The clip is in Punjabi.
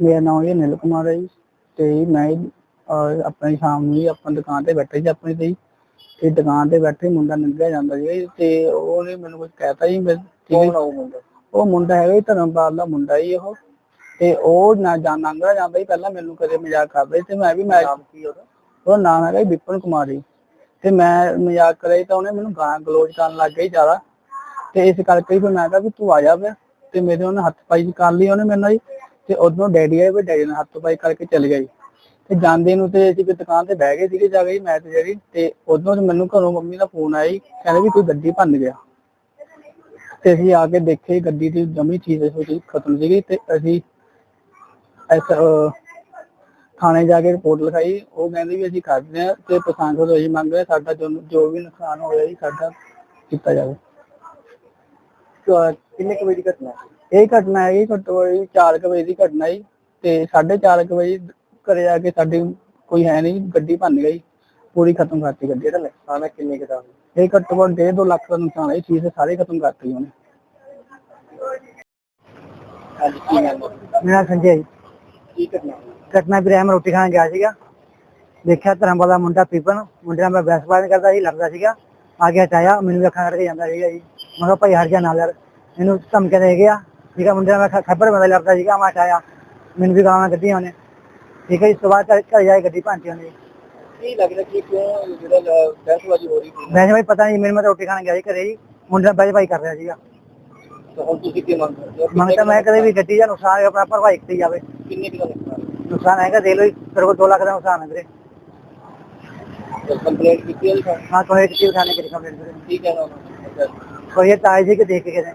ਮੇਰਾ ਨਾਮ ਹੈ ਨਿਲ ਕੁਮਾਰ ਹੈ ਜੀ ਤੇ ਮੈਂ ਅਹ, ਆਪਣੀ ਸ਼ਾਮ ਨੂੰ ਜੀ ਆਪਣੀ ਦੁਕਾਨ ਤੇ ਬੈਠੇ ਸੀ ਆਪਣੀ ਤੇ ਜੀ, ਤੇ ਦੁਕਾਨ ਤੇ ਬੈਠੇ ਮੁੰਡਾ ਲੰਘਿਆ ਜਾਂਦਾ ਸੀ ਤੇ ਉਹਨੇ ਮੈਨੂੰ ਕੁਝ ਕਹਿਤਾ ਜੀ ਮੈਂ ਕੌਣ ਉਹ ਮੁੰਡਾ? ਉਹ ਮੁੰਡਾ ਹੈਗਾ ਜੀ ਧਰਮਪਾਲ ਦਾ ਮੁੰਡਾ ਜੀ ਉਹ। ਤੇ ਉਹ ਨਾ ਜਾਣ ਲੰਘਦਾ ਜਾਂਦਾ ਜੀ ਪਹਿਲਾਂ ਮੈਨੂੰ ਕਦੇ ਮਜ਼ਾਕ ਕਰਦਾ ਸੀ ਤੇ ਮੈਂ ਵੀ ਮੈਂ ਨਾਮ ਕੀ ਉਹਦਾ? ਉਹਦਾ ਨਾਮ ਹੈਗਾ ਜੀ ਵਿਪਨ ਕੁਮਾਰ ਜੀ। ਤੇ ਮੈਂ ਮਜ਼ਾਕ ਕਰਿਆ ਜੀ ਤਾਂ ਉਹਨੇ ਮੈਨੂੰ ਗਾਲਾਂ ਗਲੋਚ ਕਰਨ ਲੱਗ ਗਈ ਜ਼ਿਆਦਾ। ਤੇ ਇਸ ਕਰਕੇ ਹੀ ਫਿਰ ਮੈਂ ਕਿਹਾ ਵੀ ਤੂੰ ਆ ਜਾ ਫਿਰ। ਤੇ ਮੇਰੇ ਉਹਨੇ ਹੱਥ ਪਾਈ ਕਰ ਲਈ ਉਹਨੇ ਮੇਰੇ ਨਾਲ ਜੀ। ਤੇ ਉਦੋਂ ਡੈਡੀ ਆਏ ਵੀ ਡੈਡੀ ਨੇ ਹੱਥ ਪਾਈ ਕਰਕੇ ਚਲੇ ਗਏ ਤੇ ਜਾਂਦੇ ਨੂੰ ਤੇ ਅਸੀਂ ਫਿਰ ਦੁਕਾਨ ਤੇ ਬਹਿ ਗਏ ਸੀਗੇ ਜਾ ਕੇ ਮੈਂ ਤੇ ਜਿਹੜੀ ਤੇ ਉਦੋਂ ਮੈਨੂੰ ਘਰੋਂ ਮੰਮੀ ਦਾ ਫੋਨ ਆਇਆ ਜੀ ਕਹਿੰਦੇ ਵੀ ਕੋਈ ਗੱਡੀ ਭੰਨ ਗਿਆ। ਤੇ ਅਸੀਂ ਆ ਕੇ ਦੇਖੇ ਗੱਡੀ ਦੀ ਜਮੀ ਚੀਜ਼ ਸੀ ਖਤਮ ਸੀਗੀ ਤੇ ਅਸੀਂ ਐਸ ਅਹ, ਥਾਣੇ ਜਾ ਕੇ ਰਿਪੋਰਟ ਲਿਖਾਈ। ਉਹ ਕਹਿੰਦੇ ਵੀ ਅਸੀਂ ਕਰਦੇ ਹਾਂ ਤੇ ਪਸੰਦ ਤੋਂ ਅਸੀਂ ਮੰਗ ਰਹੇ ਹਾਂ, ਸਾਡਾ ਜੋ ਜੋ ਵੀ ਨੁਕਸਾਨ ਹੋਇਆ ਜੀ ਸਾਡਾ ਕੀਤਾ ਜਾਵੇ। ਕਿੰਨੇ ਕੁ ਵਜੇ ਦੀ ਘਟਨਾ ਇਹ ਘਟਨਾ ਹੈ ਜੀ ਘੱਟੋ ਘੱਟ 4 ਵਜੇ ਦੀ ਘਟਨਾ ਹੈ ਤੇ 4:30 ਵਜੇ ਘਰੇ ਜਾ ਕੇ ਸਾਡੇ ਕੋਈ ਹੈ ਨਹੀਂ ਗੱਡੀ ਭੰਨ ਗਈ ਪੂਰੀ ਖਤਮ ਕਰਤੀ ਗੱਡੀ ਇਹਦਾ ਨੁਕਸਾਨ ਹੈ ਕਿੰਨੇ ਕਿਦਾ ਇਹ ਘੱਟੋ ਘੱਟ 1.5 ਲੱਖ ਦਾ ਨੁਕਸਾਨ ਹੈ ਚੀਜ਼ ਸਾਰੇ ਖਤਮ ਕਰਤੀ ਉਹਨੇ। ਕੀ ਮੇਰਾ ਸੰਜੇ ਜੀ। ਕੀ ਘਟਨਾ ਘਟਨਾ ਵੀਰੇ ਮੈਂ ਰੋਟੀ ਖਾਣ ਗਿਆ ਸੀਗਾ। ਦੇਖਿਆ ਧਰਮ ਵਾਲਾ ਮੁੰਡਾ ਪੀਪਨ ਮੁੰਡੇ ਨਾਲ ਮੈਂ ਬਹਿਸਬਾਜ਼ੀ ਕਰਦਾ ਸੀ ਲੜਦਾ ਸੀਗਾ। ਆ ਗਿਆ ਚਾਇਆ ਮੈਨੂੰ ਵੀ ਅੱਖਾਂ ਕਰਕੇ ਜਾਂਦਾ ਸੀਗਾ ਜੀ। ਮੈਂ ਕਿਹਾ ਭਾਈ ਹਟ ਜਾ ਨਾਲ ਯਾਰ ਇਹਨੂੰ ਧਮਕੇ ਦੇ ਗਿਆ ਠੀਕ ਹੈ ਮੁੰਡੇ ਨਾਲ ਖੱਬਰ ਬੰਦਾ ਲੜਦਾ ਸੀਗਾ ਮੈਂ ਆਇਆ ਮੈਨੂੰ ਵੀ ਗਾਲਾਂ ਕੱਢੀਆਂ ਉਹਨੇ। ਠੀਕ ਹੈ ਇਸ ਤੋਂ ਬਾਅਦ ਘਰ ਜਾਏ ਗੱਡੀ ਭਾਂਤੀ ਉਹਨੇ। ਕੀ ਲੱਗਦਾ ਕਿ ਕਿਉਂ ਜਿਹੜਾ ਬਹਿਸਬਾਜ਼ੀ ਹੋ ਰਹੀ ਸੀ? ਮੈਂ ਭਾਈ ਪਤਾ ਨਹੀਂ ਮੈਨੂੰ ਮੈਂ ਰੋਟੀ ਖਾਣ ਗਿਆ ਸੀ ਘਰੇ ਜੀ ਮੁੰਡੇ ਬਾਈ ਬਾਈ ਕਰ ਰਿਹਾ ਸੀਗਾ। ਹੁਣ ਤੁਸੀਂ ਮੈਂ ਕਦੇ ਵੀ ਗੱਡੀ ਦਾ ਨੁਕਸਾਨ ਆਪਣਾ ਭਰਵਾਈ ਕੀਤੀ ਜਾਵੇ। ਕਿੰਨੇ ਕਿਲੋ ਨੁਕਸਾਨ? ਹੈਗਾ ਦੇ ਲਓ ਫਿਰ ਕੋ 2 ਲੱਖ ਦਾ ਨੁਕਸਾਨ ਹੈ ਵੀਰੇ। ਕੰਪਲੇਂਟ ਕੀਤੀ ਹੈ ਹਾਂ ਕੰਪਲੇਂਟ ਕੀਤੀ ਖਾਣੇ ਕਰੀ? ਕੰਪਲੇਂਟ ਠੀਕ ਹੈ ਨਾ? ਕੋਈ ਤਾਂ ਆਈ ਸੀ ਕਿ ਦੇਖ ਕੇ ਗਏ